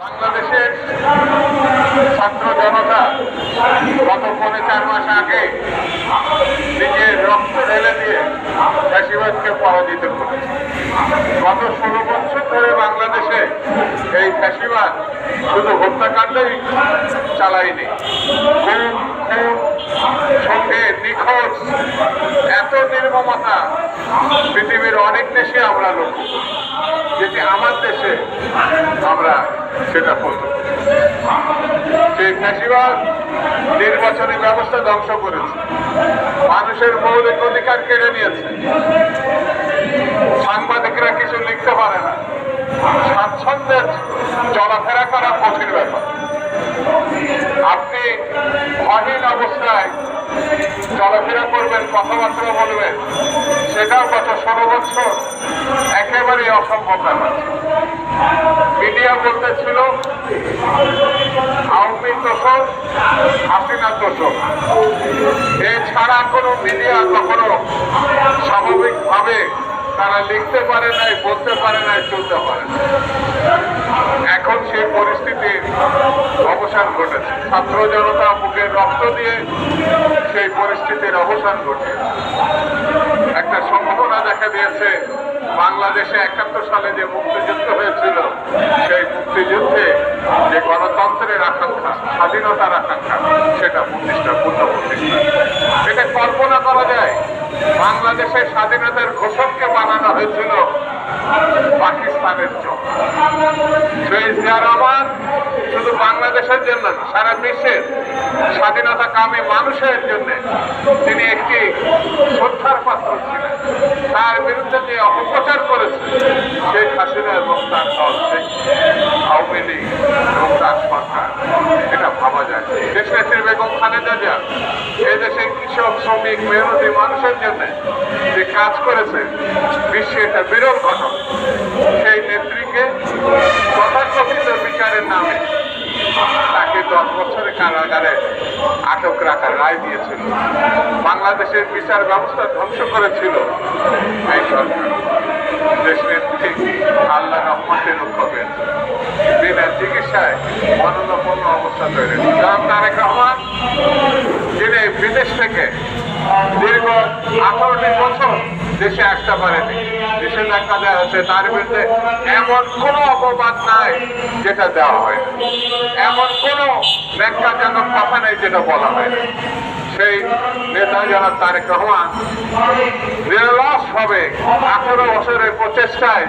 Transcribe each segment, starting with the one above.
বাংলাদেশের ছাত্র জনতা গত পৌনে চার মাস আগে নিজের রক্ত ঢেলে দিয়ে ফ্যাসিবাদকে পরাজিত করেছে গত ষোলো বছর ধরে বাংলাদেশে এই ফ্যাসিবাদ শুধু হত্যাকাণ্ডই চালায়নি, খুন খুন সঙ্গে নিখোঁজ, এত নির্মমতা পৃথিবীর অনেক দেশে আমরা লক্ষ্য। যেটি আমার দেশে আমরা সেটা করতে পারি। সেই নির্বাচনী ব্যবস্থা ধ্বংস করেছে। মানুষের মৌলিক অধিকার কেড়ে নিয়েছে। সাংবাদিকরা কিছু লিখতে পারে না। স্বাচ্ছন্দ্যে চলাফেরা করা কঠিন ব্যাপার। আপনি অহীন অবস্থায় চলাফেরা করবেন, কথাবার্তা বলবেন, সেটাও গত ষোলো বছর একেবারেই অসম্ভব ব্যাপার। এছাড়া কোনো মিডিয়া কখনো স্বাভাবিকভাবে তারা লিখতে পারে নাই, বলতে পারে নাই, চলতে পারে এখন সেই পরিস্থিতির অবসান ঘটেছে। ছাত্র জনতা বুকের রক্ত দিয়ে সেই পরিস্থিতির অবসান ঘটেছে একটা সম্ভাবনা দেখা দিয়েছে, বাংলাদেশে একাত্তর সালে যে মুক্তিযুদ্ধ হয়েছিল স্বাধীনতার সেটা কল্পনা করা যায় বাংলাদেশের স্বাধীনতার ঘোষককে বানানো হয়েছিল পাকিস্তানের জন্য। সেই রহমান শুধু বাংলাদেশের জন্য সারা বিশ্বের স্বাধীনতা কামী মানুষের জন্য তিনি একটি শ্রদ্ধার পাত্র ছিলেন। তার বিরুদ্ধে যে অপপ্রচার করেছে শেখ হাসিনা এবং তার দল শেখ আওয়ামী লীগ এবং তার সরকার এটা ভাবা যায় দেশ নেত্রী বেগম খালেদা জিয়া এদেশে কৃষক, শ্রমিক, মেহনতি মানুষের জন্য যে কাজ করেছে, বিশ্বে এটা বিরল ঘটনা। সেই নেত্রীকে তথাকথিত বিচারের নামে তাকে দশ বছরের কারাগারে আটক রাখার রায় দিয়েছিল। বাংলাদেশের বিচার ব্যবস্থা ধ্বংস করেছিল এই সরকার। দেশ নেত্রী আল্লাহ রহমানের উৎসবে বিনা চিকিৎসায় মননপন্ন অবস্থা তৈরি জনাব তারেক রহমান, যিনি বিদেশ থেকে দীর্ঘ আঠারোটি বছর দেশে আসতে পারেনি দেখা দেওয়া হচ্ছে তার বিরুদ্ধে এমন কোনো অপবাদ নাই যেটা দেওয়া হয় এমন কোনো ব্যাখ্যাজনক কথা নেই যেটা বলা হয় জনাব তারেক রহমান নিরলস হবে আঠারো বছরের প্রচেষ্টায়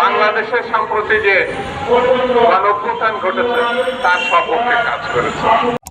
বাংলাদেশের সম্প্রতি যে মানব অভ্যুত্থান ঘটেছে, তার সপক্ষে কাজ করেছে।